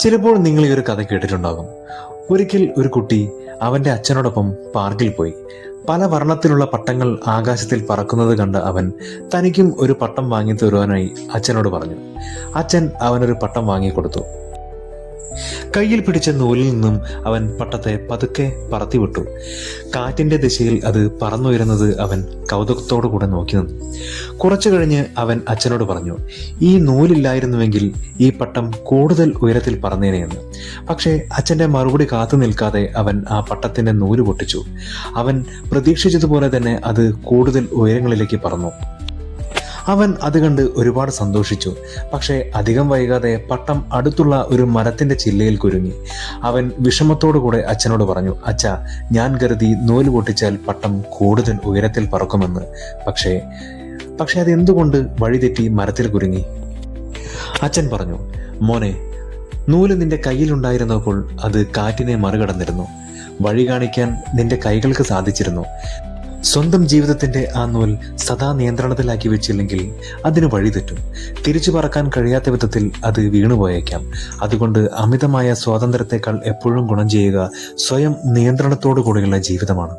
ചിലപ്പോൾ നിങ്ങൾ ഈ ഒരു കഥ കേട്ടിട്ടുണ്ടാകും. ഒരിക്കൽ ഒരു കുട്ടി അവന്റെ അച്ഛനോടൊപ്പം പാർക്കിൽ പോയി. പല വർണത്തിലുള്ള പട്ടങ്ങൾ ആകാശത്തിൽ പറക്കുന്നത് കണ്ട് അവൻ തനിക്കും ഒരു പട്ടം വാങ്ങി തരുവാനായി അച്ഛനോട് പറഞ്ഞു. അച്ഛൻ അവനൊരു പട്ടം വാങ്ങിക്കൊടുത്തു. കയ്യിൽ പിടിച്ച നൂലിൽ നിന്നും അവൻ പട്ടത്തെ പതുക്കെ പറത്തിവിട്ടു. കാറ്റിന്റെ ദിശയിൽ അത് പറന്നുയരുന്നത് അവൻ കൗതുകത്തോടു കൂടെ നോക്കി നിന്നു. കുറച്ചു കഴിഞ്ഞ് അവൻ അച്ഛനോട് പറഞ്ഞു ഈ നൂലില്ലായിരുന്നുവെങ്കിൽ ഈ പട്ടം കൂടുതൽ ഉയരത്തിൽ പറന്നേനെയെന്ന് പക്ഷേ അച്ഛന്റെ മറുപടി കാത്തു നിൽക്കാതെ അവൻ ആ പട്ടത്തിന്റെ നൂൽ പൊട്ടിച്ചു. അവൻ പ്രതീക്ഷിച്ചതുപോലെ തന്നെ അത് കൂടുതൽ ഉയരങ്ങളിലേക്ക് പറന്നു. അവൻ അത് കണ്ട് ഒരുപാട് സന്തോഷിച്ചു. പക്ഷേ അധികം വൈകാതെ പട്ടം അടുത്തുള്ള ഒരു മരത്തിന്റെ ചില്ലയിൽ കുരുങ്ങി. അവൻ വിഷമത്തോടുകൂടെ അച്ഛനോട് പറഞ്ഞു അച്ഛ ഞാൻ കരുതി നൂൽ പൊട്ടിച്ചാൽ പട്ടം കൂടുതൽ ഉയരത്തിൽ പറക്കുമെന്ന്. പക്ഷേ പക്ഷെ അതെന്തുകൊണ്ട് വഴിതെറ്റി മരത്തിൽ കുരുങ്ങി? അച്ഛൻ പറഞ്ഞു മോനെ നൂൽ നിന്റെ കയ്യിലുണ്ടായിരുന്നപ്പോൾ അത് കാറ്റിനെ മറികടന്നിരുന്നു. വഴി കാണിക്കാൻ നിന്റെ കൈകൾക്ക് സാധിച്ചിരുന്നു. സ്വന്തം ജീവിതത്തിന്റെ ആ നൂൽ സദാ നിയന്ത്രണത്തിലാക്കി വെച്ചില്ലെങ്കിൽ അതിന് വഴിതെറ്റും തിരിച്ചു പറക്കാൻ കഴിയാത്ത വിധത്തിൽ അത് വീണുപോയേക്കാം. അതുകൊണ്ട് അമിതമായ സ്വാതന്ത്ര്യത്തെക്കാൾ എപ്പോഴും ഗുണം ചെയ്യുക സ്വയം നിയന്ത്രണത്തോടു കൂടിയുള്ള ജീവിതമാണ്.